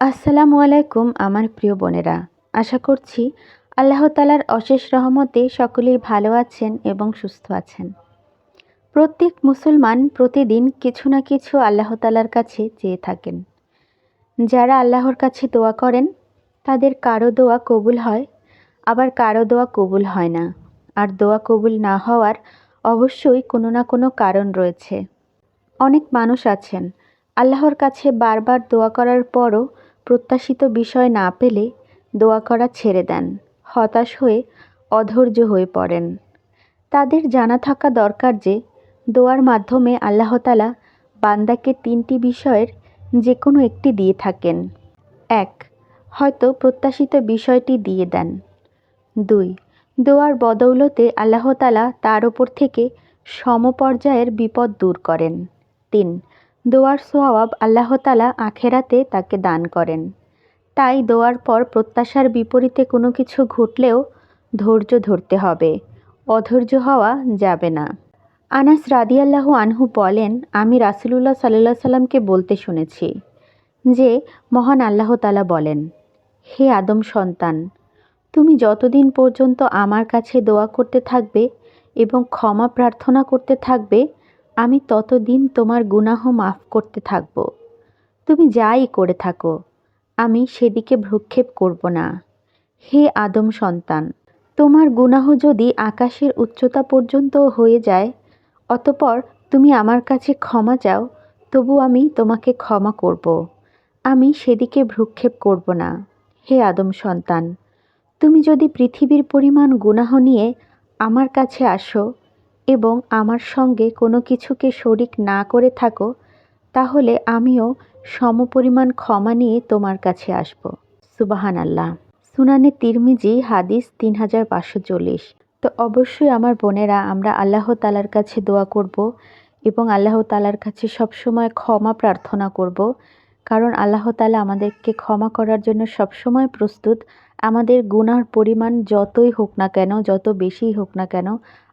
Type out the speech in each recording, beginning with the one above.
আসসালামু আলাইকুম আমার প্রিয় বোনেরা। আশা করছি আল্লাহ তালার অশেষ রহমতে সকলেই ভালো আছেন এবং সুস্থ আছেন। প্রত্যেক মুসলমান প্রতিদিন কিছু না কিছু আল্লাহ তালার কাছে চেয়ে থাকেন। যারা আল্লাহর কাছে দোয়া করেন, তাদের কারও দোয়া কবুল হয়, আবার কারও দোয়া কবুল হয় না। আর দোয়া কবুল না হওয়ার অবশ্যই কোনো না কোনো কারণ রয়েছে। অনেক মানুষ আছেন। আল্লাহর কাছে বারবার দোয়া করার পরও প্রত্যাশিত বিষয় না পেলে দোয়া করা ছেড়ে দেন। হতাশ হয়ে অধৈর্য হয়ে পড়েন। তাদের জানা থাকা দরকার যে, দোয়ার মাধ্যমে আল্লাহতালা বান্দাকে তিনটি বিষয়ের যে কোনো একটি দিয়ে থাকেন। এক, হয়তো প্রত্যাশিত বিষয়টি দিয়ে দেন। দুই, দোয়ার বদৌলতে আল্লাহতালা তার ওপর থেকে সমপর্যায়ের বিপদ দূর করেন। তিন দোয়ার সোয়াব আল্লাহতালা আখেরাতে তাকে দান করেন। তাই দোয়ার পর প্রত্যাশার বিপরীতে কোনো কিছু ঘটলেও ধৈর্য ধরতে হবে, অধৈর্য হওয়া যাবে না। আনাস রাদিয়াল্লাহু আনহু বলেন, আমি রাসুলুল্লাহ সাল্লাহ সাল্লামকে বলতে শুনেছি যে, মহান আল্লাহ তালা বলেন, হে আদম সন্তান, তুমি যতদিন পর্যন্ত আমার কাছে দোয়া করতে থাকবে এবং ক্ষমা প্রার্থনা করতে থাকবে আমি ততদিন তোমার গুনাহ মাফ করতে থাকব। তুমি যাই করে থাকো, আমি সেদিকে ভ্রুক্ষেপ করব না। হে আদম সন্তান, তোমার গুনাহ যদি আকাশের উচ্চতা পর্যন্ত হয়ে যায়, অতপর তুমি আমার কাছে ক্ষমা চাও, তবু আমি তোমাকে ক্ষমা করব। আমি সেদিকে ভ্রুক্ষেপ করব না। হে আদম সন্তান, তুমি যদি পৃথিবীর পরিমাণ গুনাহ নিয়ে আমার কাছে আসো এবং আমার সঙ্গে কোনো কিছুকে শরিক না করে থাকো, তাহলে আমিও সমপরিমাণ ক্ষমা নিয়ে তোমার কাছে আসব। সুবাহান আল্লাহ সুনানে তিরমিজি, হাদিস তিন হাজার পাঁচশো চল্লিশ। তো অবশ্যই আমার বোনেরা, আমরা আল্লাহ তালার কাছে দোয়া করব এবং আল্লাহ তালার কাছে সবসময় ক্ষমা প্রার্থনা করব, কারণ আল্লাহ তালা আমাদেরকে ক্ষমা করার জন্য সবসময় প্রস্তুত। আমাদের গুনার পরিমাণ যতই হোক না কেন, যত বেশিই হোক না কেন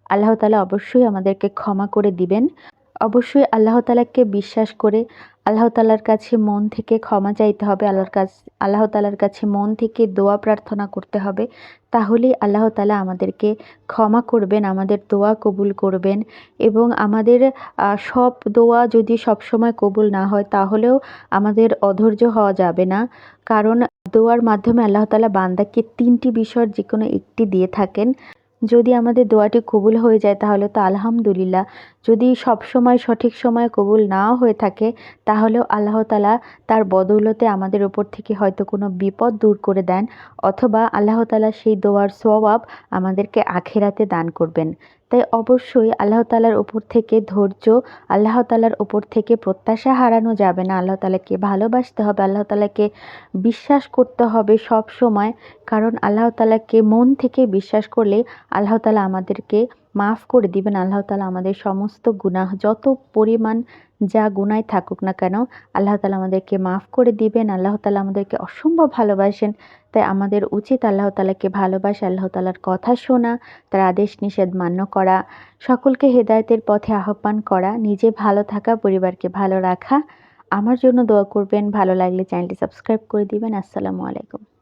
আল্লাহ তালা অবশ্যই আমাদেরকে ক্ষমা করে দিবেন। অবশ্যই আল্লাহ তালাকে বিশ্বাস করে আল্লাহ তালার কাছে মন থেকে ক্ষমা চাইতে হবে, আল্লাহর কাছ, আল্লাহ তালার কাছে মন থেকে দোয়া প্রার্থনা করতে হবে। তাহলেই আল্লাহ তালা আমাদেরকে ক্ষমা করবেন, আমাদের দোয়া কবুল করবেন এবং আমাদের সব দোয়া যদি সবসময় কবুল না হয় তাহলেও আমাদের অধৈর্য হওয়া যাবে না। কারণ দোয়ার মাধ্যমে আল্লাহ তালা বান্দাকে তিনটি বিষয়ের যে কোনো একটি দিয়ে থাকেন। যদি আমাদের দোয়াটি কবুল হয়ে যায় তাহলে তো আলহামদুলিল্লাহ। যদি সব সময় সঠিক সময় কবুল না হয়ে থাকে, তাহলেও আল্লাহ তালা তার বদৌলতে আমাদের ওপর থেকে হয়তো কোনো বিপদ দূর করে দেন, অথবা আল্লাহ তালা সেই দোয়ার স্বভাব আমাদেরকে আখেরাতে দান করবেন। তাই অবশ্যই আল্লাহ তালার ওপর থেকে ধৈর্য, আল্লাহ তালার ওপর থেকে প্রত্যাশা হারানো যাবে না। আল্লাহ তালাকে ভালোবাসতে হবে, আল্লাহ তালাকে বিশ্বাস করতে হবে সব সময়, কারণ আল্লাহ তালাকে মন থেকে বিশ্বাস করলে আল্লাহ তালা আমাদেরকে মাফ করে দিবেন, আল্লাহ তালা আমাদের সমস্ত গুনাহ, যত পরিমাণ যা গুনায় থাকুক না কেন, আল্লাহ তালা আমাদেরকে মাফ করে দিবেন, আল্লাহ তালা আমাদেরকে অসম্ভব ভালোবাসেন। তাই আমাদের উচিত আল্লাহ তালাকে ভালোবাসে, আল্লাহ তালার কথা শোনা, তার আদেশ নিষেধ মান্য করা, সকলকে হেদায়তের পথে আহ্বান করা, নিজে ভালো থাকা, পরিবারকে ভালো রাখা। আমার জন্য দোয়া করবেন, ভালো লাগলে চ্যানেলটি সাবস্ক্রাইব করে দিবেন। আসসালামু আলাইকুম।